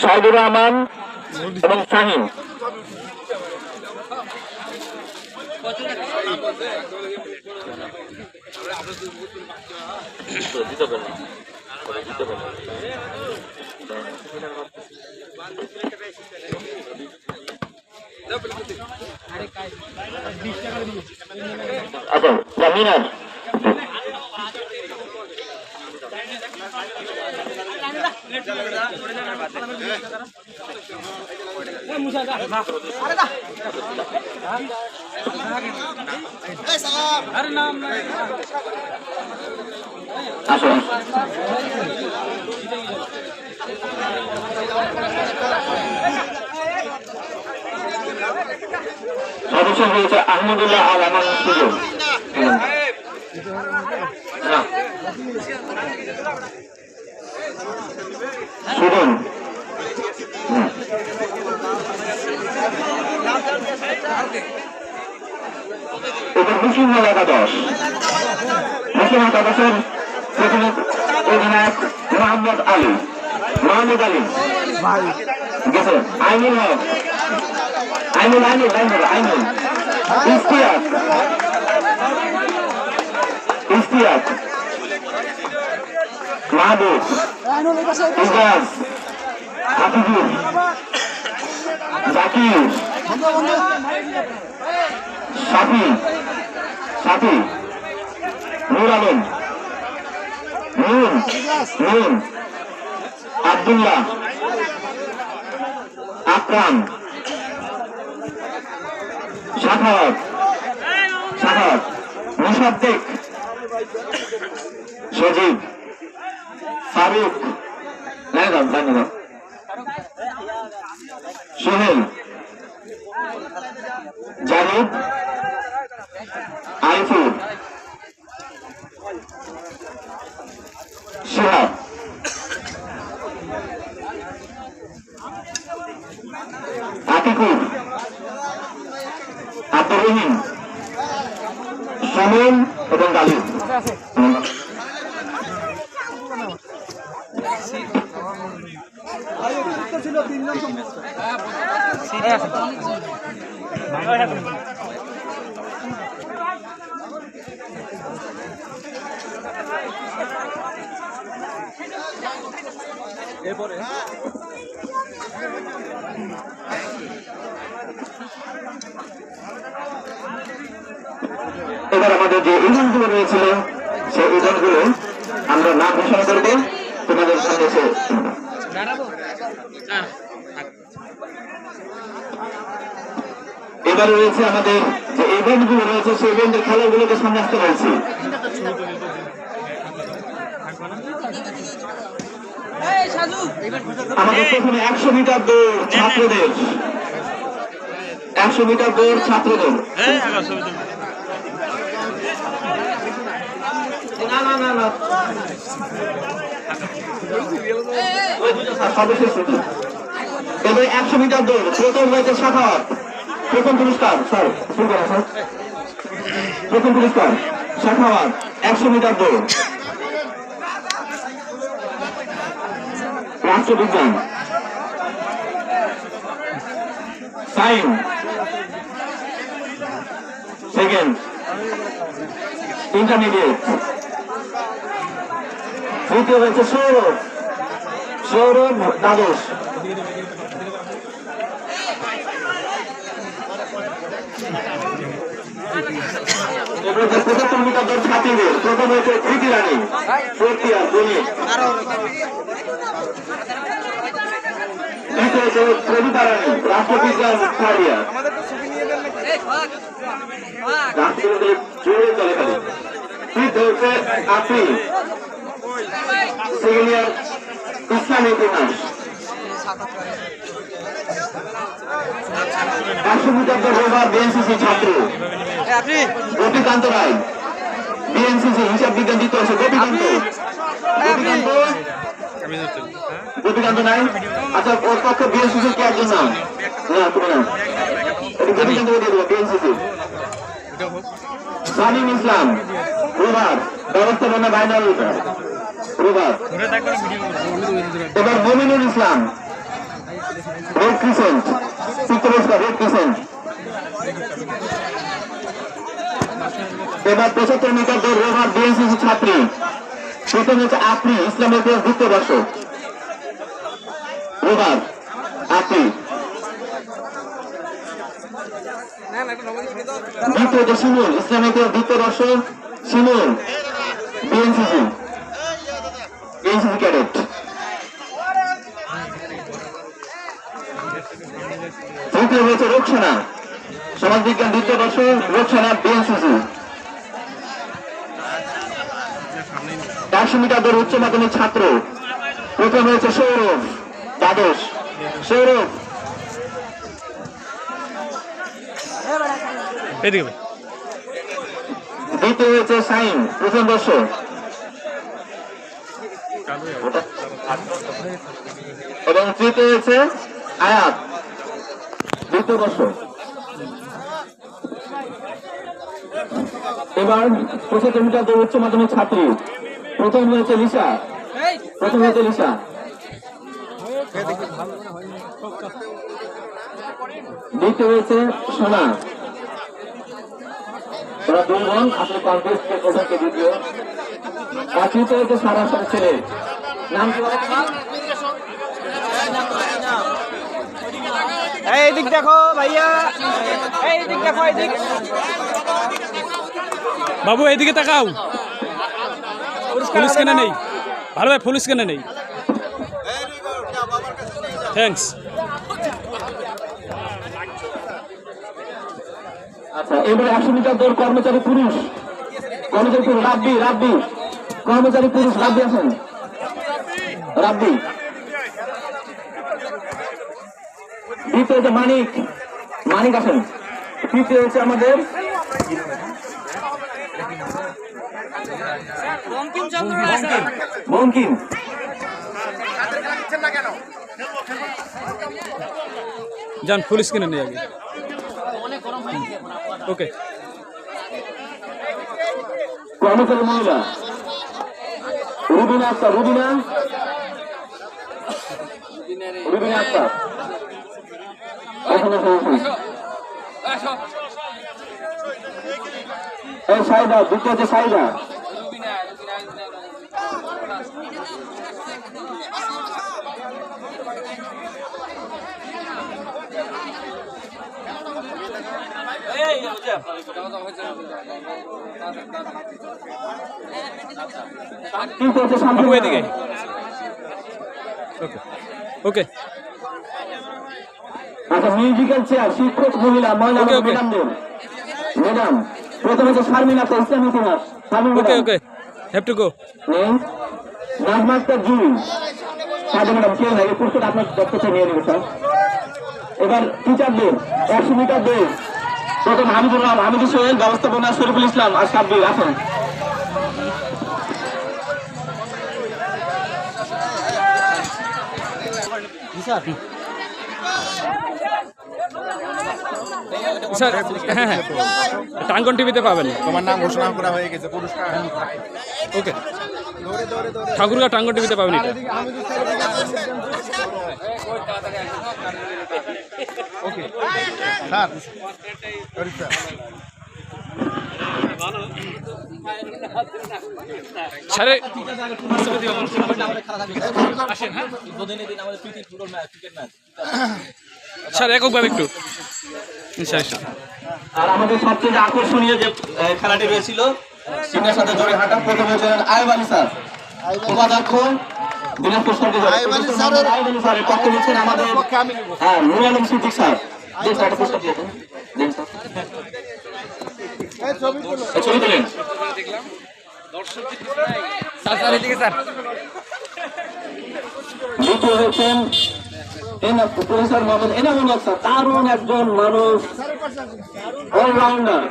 সাইদুর রহমান এবং শাহিন দিতে পারেন দিতে পারেন আচ্ছা জামিনার সদস্য হয়েছে আহমদুল্লাহ আল আমান সুজন না। সুজন হুম। এবার মুসলিম এলাকা দশ মুসলিম একাদশের প্রথম অধিনায়ক মোহাম্মদ আলী। মাহমুদ আলী। গেছে। আইনুল হক। আইনুল আইনুল আইনুল আইনুল। ইস্তিয়াক ইস্তিয়াক মাহবুব ইজাজ হাফিজুর জাকির সাফি সাফি নূর আলম নুন নুন আব্দুল্লাহ আকরাম সাখাওয়াত সাখাওয়াত মুসাদ্দিক সজীব ফারুক। ধন্যবাদ ধন্যবাদ সোহেল। জারিদ। আইফুর শিহাব আতিকুর আব্দুর রহিম। সুমন এবং গালিব। এবার আমাদের যে ইভেন্টগুলো রয়েছিল সেই ইভেন্টগুলো আমরা নাম ঘোষণা করব। তোমাদের এসে এবারে রয়েছে আমাদের যে ইভেন্টগুলো রয়েছে সেই ইভেন্টের খেলাগুলোকে সামনে আসতে রয়েছে আমাদের প্রথমে একশো মিটার দৌড় ছাত্রদের। একশো মিটার দৌড় ছাত্রদের। না না না না ওই দুটো স্যার, সর্বশেষ দুটো। এবার একশো মিটার দৌড়, প্রথম হয়েছে প্রথম পুরস্কার, স্যার, শুরু স্যার। প্রথম পুরস্কার একশো মিটার দৌড়। রাষ্ট্রবিজ্ঞান। সাইন। সেকেন্ড। ইন্টারমিডিয়েট। তৃতীয় হয়েছে সৌরভ সৌরভ দ্বাদশ পঁচাত্তর মিটার দৌড় ছাত্রীদের প্রথম হয়েছে প্রীতি রানী ইয়ার গণিত দ্বিতীয় হয়েছে কবিতা রানী রাষ্ট্রবিজ্ঞান থার্ড ইয়ার জোরে চলে খালি তৃতীয় হচ্ছে আপনি সেকেন্ড ইয়ার ইসলাম ইতিহাস একশো মিটার দৌড় বিএনসিসি ছাত্র। গোপীকান্ত রায়। বিএনসিসি হিসাব বিজ্ঞান দিতে আছে। গোপীকান্ত। গোপীকান্ত। গোপীকান্ত নাই আচ্ছা ওর পক্ষে বিএনসিসি কে একজন নাম? না তুমি না গোপীকান্ত দিয়ে দেবো বিএনসিসি সালিম ইসলাম ব্যবস্থাপনা বাইনারি এবার Mominul Islam, red crescent red crescent. এবার পঁচাত্তর মিটার দৌড় রোভার বিএনসিসি ছাত্রী প্রথম হচ্ছে আপনি, ইসলামের প্রেস দ্বিতীয় বর্ষ রোভার আপনি। দ্বিতীয় যে শিমুল, ইসলামের প্রেস দ্বিতীয় বর্ষ শিমুল বিএনসিসি বিএনসিসি ক্যাডেট তৃতীয় হয়েছে রোকসানা সমাজবিজ্ঞান দ্বিতীয় বর্ষ রোকসানা বিএনসিসি একশো মিটার দৌড় উচ্চ মাধ্যমিক ছাত্র। প্রথম হয়েছে সৌরভ দ্বাদশ সৌরভ। দ্বিতীয় হয়েছে সাইন প্রথম বর্ষ। এবং তৃতীয় হয়েছে আয়াত। দ্বিতীয় বর্ষ এবার পঁচাত্তর মিটার দৌড় উচ্চ মাধ্যমিক ছাত্রী। প্রথম হয়েছে লিসা। প্রথম হয়েছে লিসা। দ্বিতীয় হয়েছে সোনা। ওরা দুই বোন আসলে কংগ্রেস ওদেরকে দ্বিতীয়। আর তৃতীয় হচ্ছে সারা ছেলে। বলো তোমার? এই দিক দেখো ভাইয়া। এই দিক দেখো এই দিক। বাবু এইদিকে তাকাও। পুলিশ কেনে নেই? ভালো ভাই পুলিশ কেনে নেই? থ্যাঙ্কস আচ্ছা এবার একশো মিটার দৌড় কর্মচারী পুরুষ। কর্মচারী পুরুষ রাব্বি রাব্বি। কর্মচারী পুরুষ রাব্বি আছেন? রাব্বি। দ্বিতীয় হচ্ছে মানিক মানিক আছেন তৃতীয় হচ্ছে আমাদের বঙ্কিম। যান পুলিশ কিনে নেই আগে। ওকে কর্মচারী মহিলা। রুবিনা আক্তার রুবিনা। রুবিনা আক্তার এখানে। এই সাইদা দ্বিতীয় হচ্ছে সাইদা বাবু শান্তিময়। এদিকে ওকে ওকে আচ্ছা মিউজিক্যাল চেয়ার শিক্ষক মহিলা. ম্যাডাম প্রথমে হচ্ছে শারমিন আক্তার ইসলাম ইতিহাস। Sharmin okay okay have to go Nazma Akter madam কেউ নাই এই পুরস্কার আপনার দপ্তর নিয়ে নেবে স্যার। এবার টিচারদের একশো মিটার দৌড় প্রথম হামিদুর রহমান হামিদুর সোহেল ব্যবস্থাপনা শরীফুল ইসলাম আর সাব্বির আসেন। স্যার হ্যাঁ হ্যাঁ টাঙ্গন টিভিতে পাবেন। তোমার নাম ঘোষণা করা হয়ে গেছে পুরস্কার। ওকে। ঠাকুরগা টাঙ্গন টিভিতে পাবেন এটা। স্যার। শরীফ স্যার এককভাবে একটু। আর আমাদের সবচেয়ে আকর্ষণীয় যে খেলাটি রয়েছিল সিনের সাথে জোরে হাঁটা প্রথম হয়েছিলেন আয়ব আলী স্যার। উপাধ্যক্ষ দিনাজপুর সরকারি আয়ুব আলী স্যারের- আয়ব আলী স্যারের পক্ষে হচ্ছেন আমাদের হ্যাঁ নুর আলম সিদ্দিক স্যার। ছবি তুলেন দ্বিতীয় প্রফেসর মোহাম্মদ এনামুল হক স্যার দারুণ একজন মানুষ অলরাউন্ডার।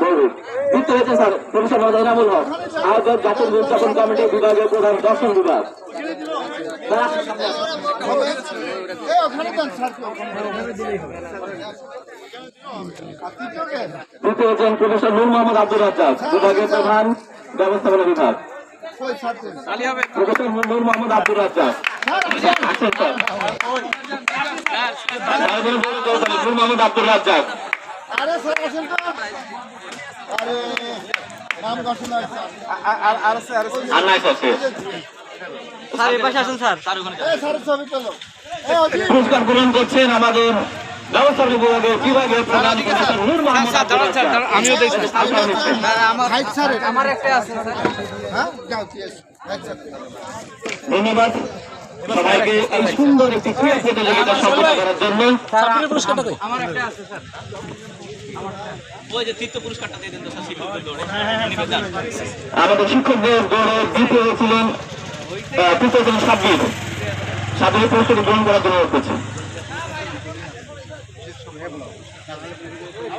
গৌরব। তৃতীয় স্যার প্রফেসর মোহাম্মদ এনামুল হক। আয়োজক জাতীয় উদযাপন কমিটি বিভাগের প্রধান দর্শন বিভাগ। স্যার, হচ্ছেন প্রফেসর নূর মোহাম্মদ আব্দুল রাজ্জাক বিভাগের প্রধান ব্যবস্থাপনা বিভাগ। প্রফেসর নূর মোহাম্মদ আব্দুল রাজ্জাক। নূর মোহাম্মদ আব্দুল রাজ্জাক। আরে নাই স্যার পাশে আসুন স্যার। পুরস্কার গ্রহণ করছেন আমাদের আমিও হ্যাঁ sir. ধন্যবাদ সবাইকে এই সুন্দর একটি ক্রীড়া প্রতিযোগিতা সম্পন্ন করার জন্য। সার্টিফিকেট পুরস্কারটা কই? আমার একটা আছে স্যার। আমাদের শিক্ষকদের দলে দ্বিতীয় ছিলেন আহ, তৃতীয় ছিলেন সাব্বির। সাব্বিরের পুরস্কার গ্রহণ করার জন্য অনুরোধ করছি আহ,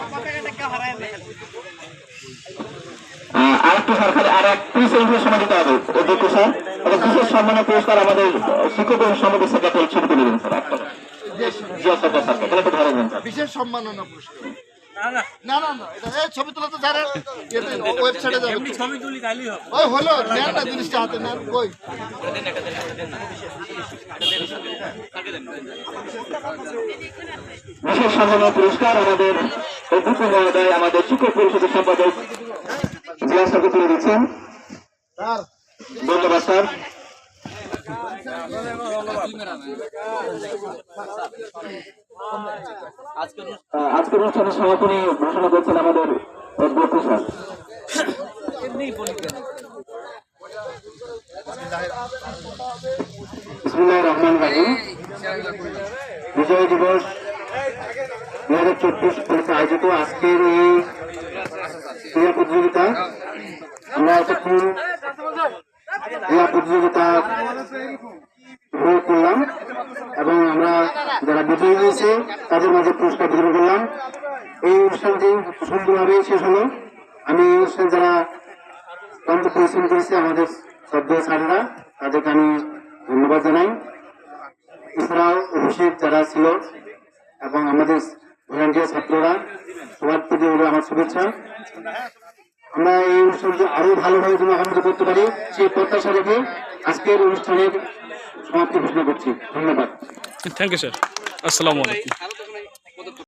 আরেকটু স্যার আর এক ত্রিশ সম্মানের পুরস্কার আমাদের শিক্ষক এবং স্যার। বিশেষ সম্মাননা পুরস্কার। না না। না এটা এই ছবি তোলা তো স্যারের ইয়েতে ওয়েবসাইটে যাবে। ছবি তুলি তাইলেই হবে। ওই হলো নেন না জিনিসটা হাতে নেন কই? বিশেষ সম্মানীয় পুরস্কার আমাদের অধ্যক্ষ মহোদয় আমাদের শিক্ষক পরিষদের সম্পাদক জিয়া তুলে দিচ্ছেন। স্যার। ধন্যবাদ স্যার। আজকের অনুষ্ঠানের সমাপনী ঘোষণা করছেন আমাদের রহমান রাহিম। বিজয় দিবস দু হাজার চব্বিশ আয়োজিত আজকের এই ক্রীড়া প্রতিযোগিতা। আমরা এতক্ষণ ক্রীড়া প্রতিযোগিতা উপভোগ করলাম এবং আমরা যারা বিজয়ী হয়েছে, তাদের মাঝে পুরস্কার বিতরণ করলাম। এই অনুষ্ঠানটি সুন্দরভাবে শেষ হলো। আমি এই অনুষ্ঠানে যারা অত্যন্ত পরিশ্রম করেছে, আমাদের শ্রদ্ধেয় স্যাররা, তাদেরকে আমি ধন্যবাদ জানাই। এছাড়াও অভিষেক যারা ছিল এবং আমাদের ভলেন্টিয়ার ছাত্ররা, সবার প্রতি আমার শুভেচ্ছা। আমরা এই অনুষ্ঠানটি আরও ভালোভাবে আগামীতে করতে পারি। সেই প্রত্যাশা রেখে আজকের অনুষ্ঠানের সমাপ্তি ঘোষণা করছি। ধন্যবাদ। থ্যাংক ইউ স্যার আসসালামু আলাইকুম।